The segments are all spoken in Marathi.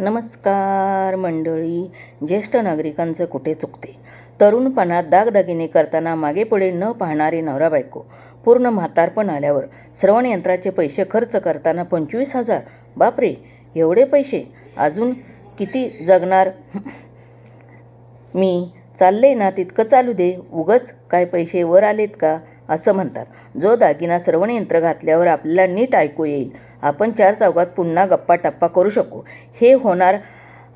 नमस्कार मंडळी ज्येष्ठ नागरिकांचं कुठे चुकते? तरुणपणात दागदागिने करताना मागे पुढे न पाहणारे नवरा बायको पूर्ण म्हातारपण आल्यावर श्रवण यंत्राचे पैसे खर्च करताना पंचवीस हजार? बापरे एवढे पैसे? अजून किती जगणार? मी चालले ना तितकं चालू दे उगच काय पैसे वर आलेत का? असं म्हणतात. जो दागिना श्रवणयंत्र घातल्यावर आपल्याला नीट ऐकू येईल. आपण चार चौघात पुन्हा गप्पा टप्पा करू शकू. हे होणार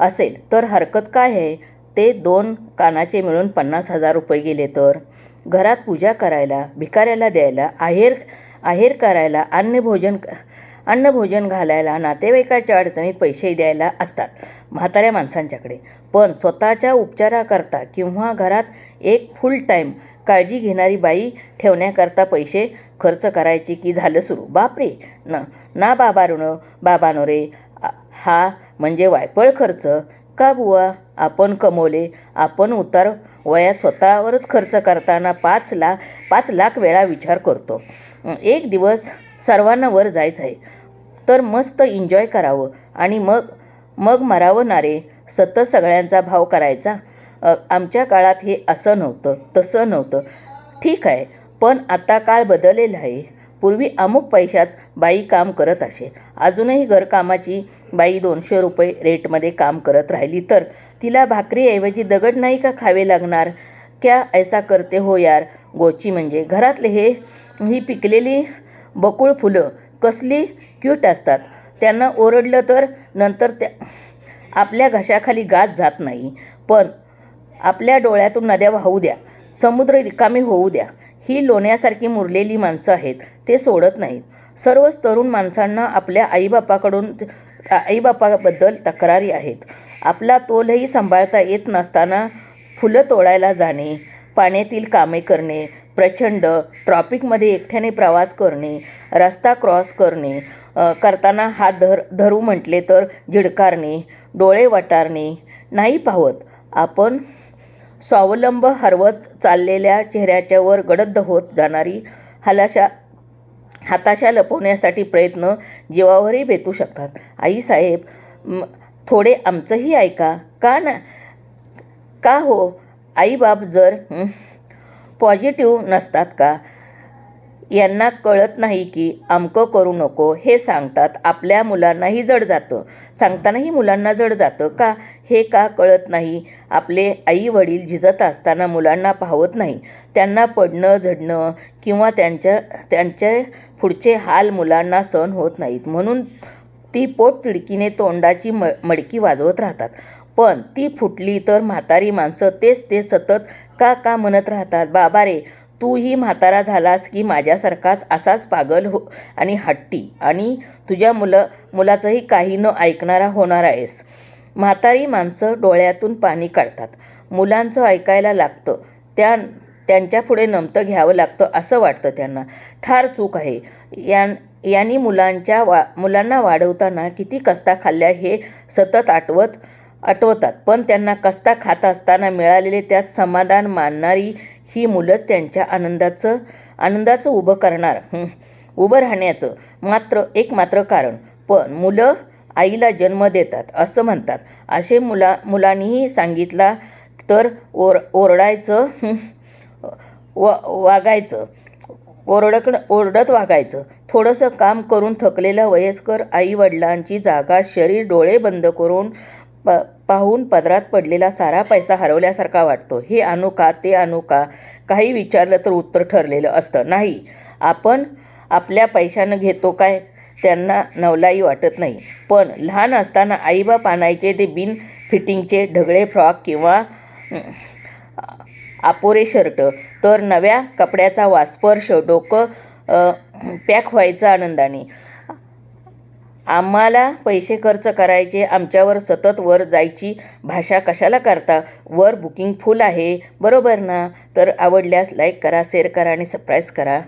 असेल तर हरकत काय आहे? ते दोन कानाचे मिळून पन्नास हजार रुपये गेले तर? घरात पूजा करायला भिकाऱ्याला द्यायला आहेर आहेर करायला अन्नभोजन अन्नभोजन घालायला नातेवाईकाच्या अडचणीत पैसे द्यायला असतात म्हाताऱ्या माणसांच्याकडे. पण स्वतःच्या उपचाराकरता किंवा घरात एक फुल टाईम काळजी घेणारी बाई ठेवण्याकरता पैसे खर्च करायचे की झालं सुरू? बापरे! न ना बाबारुनं बाबानो रे. हा म्हणजे वायपळ खर्च? का बुवा? आपण कमवले आपण उतार वयात स्वतःवरच खर्च करताना पाच लाख पाच लाख वेळा विचार करतो. एक दिवस सर्वांना वर जायचं आहे तर मस्त एन्जॉय करावं आणि मग मग मरावं नारे सतत सगळ्यांचा भाव करायचा. आमच्या काळात हे असं नव्हतं तसं नव्हतं. ठीक आहे पण आता काळ बदललेला आहे. पूर्वी अमुक पैशात बाई काम करत असे. अजूनही घरकामाची बाई दोनशे रुपये रेटमध्ये काम करत राहिली तर तिला भाकरीऐवजी दगड नाही का खावे लागणार? क्या ऐसा करते हो यार? गोची म्हणजे घरातले हे ही पिकलेली बकुळ फुलं कसली क्यूट असतात. त्यांना ओरडलं तर नंतर त्या आपल्या घशाखाली गाज जात नाही. पण आपल्या डोळ्यातून नद्या वाहू द्या. समुद्र रिकामी होऊ द्या. ही लोण्यासारखी मुरलेली माणसं आहेत. ते सोडत नाहीत. सर्वच तरुण माणसांना आपल्या आईबापाकडून आईबापाबद्दल तक्रारी आहेत. आपला तोलही सांभाळता येत नसताना फुलं तोडायला जाणे पाण्यातील कामे करणे प्रचंड ट्रॉपिकमध्ये एकट्याने प्रवास करणे रस्ता क्रॉस करणे करताना हात धर धरू म्हटले तर झिडकारणे डोळे वटारणे नाही पाहत. आपण स्वावलंब हरवत चाललेल्या चेहऱ्याच्या वर गडद होत जाणारी हलाशा हाताशा लपवण्यासाठी प्रयत्न जीवावरही बेतू शकतात. आईसाहेब साहेब थोडे आमचंही ऐका. का ना का हो? आईबाप जर पॉझिटिव्ह नसतात का? यांना कळत नाही की अमकं करू नको हे सांगतात. आपल्या मुलांनाही जड जातं. सांगतानाही मुलांना जड जातं का? हे का कळत नाही? आपले आई वडील झिजत असताना मुलांना पाहत नाही. त्यांना पडणं झडणं किंवा त्यांच्या त्यांचे पुढचे हाल मुलांना सहन होत नाहीत. म्हणून ती पोटतिडकीने तोंडाची म मडकी वाजवत राहतात. पण ती फुटली तर म्हातारी माणसं तेच ते सतत का का म्हणत राहतात? बाबा रे तूही म्हातारा झालास की माझ्यासारखाच असाच पागल हो आणि हट्टी. आणि तुझ्या मुलं मुलाचंही काही न ऐकणारा होणार आहेस. म्हातारी माणसं डोळ्यातून पाणी काढतात. मुलांचं ऐकायला लागतं. त्या त्यांच्यापुढे नमतं घ्यावं लागतं असं वाटतं त्यांना. ठार चूक आहे. या यांनी मुलांच्या वा मुलांना वाढवताना किती कस्ता खाल्ल्या हे सतत आठवत आठवतात. पण त्यांना कस्ता खात असताना मिळालेले त्यात समाधान मानणारी ही मुलंच त्यांच्या आनंदाचं आनंदाचं उभं करणार. उभं राहण्याचं मात्र एक मात्र कारण. पण मुलं आईला जन्म देतात असं म्हणतात. असे मुला मुलांनीही सांगितला तर ओर ओरडायचं वा वागायचं. ओरडक ओरडत वागायचं. थोडंसं काम करून थकलेल्या वयस्कर आईवडिलांची जागा शरीर डोळे बंद करून प पाहून पदरात पडलेला सारा पैसा हरवल्यासारखा वाटतो. हे आणू का ते आणू का काही विचारलं तर उत्तर ठरलेलं असतं. नाही आपण आपल्या पैशानं घेतो काय? त्यांना नवलाई वाटत नाही. पण लहान असताना आईबाप आणायचे ते बिन फिटिंगचे ढगळे फ्रॉक किंवा आपोरे शर्ट. तर नव्या कपड्याचा वास्पर्श डोकं पॅक व्हायचा आनंदाने. आम्हाला पैसे खर्च करायचे आमच्यावर सतत वर जायची भाषा कशाला करता? वर बुकिंग फुल आहे बरोबर ना? तर आवडल्यास लाईक करा शेअर करा आणि सबस्क्राईब करा.